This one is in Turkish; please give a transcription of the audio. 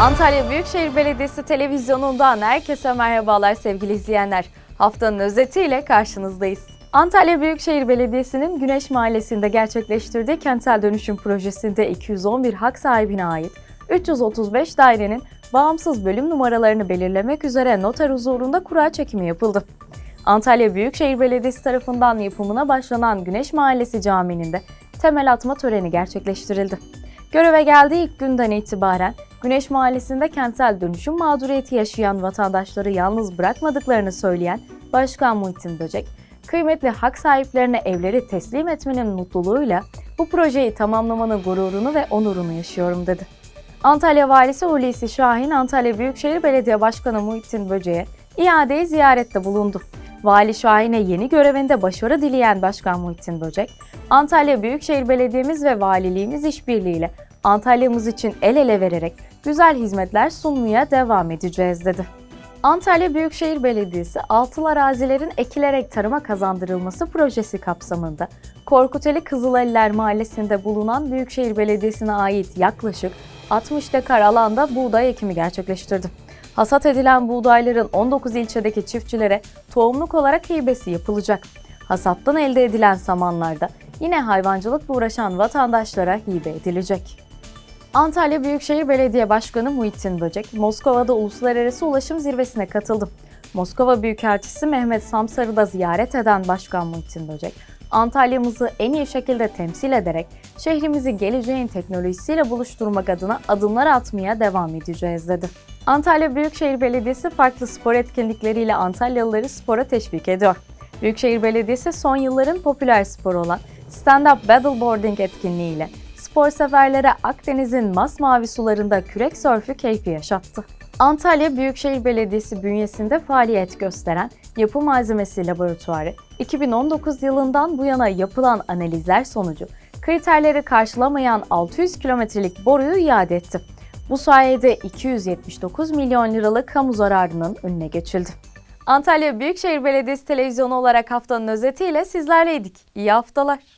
Antalya Büyükşehir Belediyesi televizyonundan herkese merhabalar sevgili izleyenler. Haftanın özetiyle karşınızdayız. Antalya Büyükşehir Belediyesi'nin Güneş Mahallesi'nde gerçekleştirdiği kentsel dönüşüm projesinde 211 hak sahibine ait 335 dairenin bağımsız bölüm numaralarını belirlemek üzere noter huzurunda kura çekimi yapıldı. Antalya Büyükşehir Belediyesi tarafından yapımına başlanan Güneş Mahallesi Camii'nin de temel atma töreni gerçekleştirildi. Göreve geldiği ilk günden itibaren Güneş Mahallesi'nde kentsel dönüşüm mağduriyeti yaşayan vatandaşları yalnız bırakmadıklarını söyleyen Başkan Muhittin Böcek, kıymetli hak sahiplerine evleri teslim etmenin mutluluğuyla bu projeyi tamamlamanın gururunu ve onurunu yaşıyorum dedi. Antalya Valisi Hulusi Şahin, Antalya Büyükşehir Belediye Başkanı Muhittin Böcek'e iadeyi ziyarette bulundu. Vali Şahin'e yeni görevinde başarı dileyen Başkan Muhittin Böcek, Antalya Büyükşehir Belediyemiz ve Valiliğimiz işbirliğiyle Antalya'mız için el ele vererek güzel hizmetler sunmaya devam edeceğiz dedi. Antalya Büyükşehir Belediyesi altıl arazilerin ekilerek tarıma kazandırılması projesi kapsamında Korkuteli Kızıleliler Mahallesi'nde bulunan Büyükşehir Belediyesi'ne ait yaklaşık 60 dekar alanda buğday ekimi gerçekleştirdi. Hasat edilen buğdayların 19 ilçedeki çiftçilere tohumluk olarak hibesi yapılacak. Hasattan elde edilen samanlarda yine hayvancılıkla uğraşan vatandaşlara hibe edilecek. Antalya Büyükşehir Belediye Başkanı Muhittin Böcek, Moskova'da Uluslararası Ulaşım Zirvesi'ne katıldı. Moskova Büyükelçisi Mehmet Samsar'ı da ziyaret eden Başkan Muhittin Böcek, Antalya'mızı en iyi şekilde temsil ederek şehrimizi geleceğin teknolojisiyle buluşturmak adına adımlar atmaya devam edeceğiz dedi. Antalya Büyükşehir Belediyesi farklı spor etkinlikleriyle Antalyalıları spora teşvik ediyor. Büyükşehir Belediyesi son yılların popüler sporu olan stand-up paddleboarding etkinliğiyle spor severlere Akdeniz'in masmavi sularında kürek sörfü keyfi yaşattı. Antalya Büyükşehir Belediyesi bünyesinde faaliyet gösteren Yapı Malzemesi Laboratuvarı, 2019 yılından bu yana yapılan analizler sonucu kriterleri karşılamayan 600 kilometrelik boruyu iade etti. Bu sayede 279 milyon liralık kamu zararının önüne geçildi. Antalya Büyükşehir Belediyesi televizyonu olarak haftanın özetiyle sizlerleydik. İyi haftalar.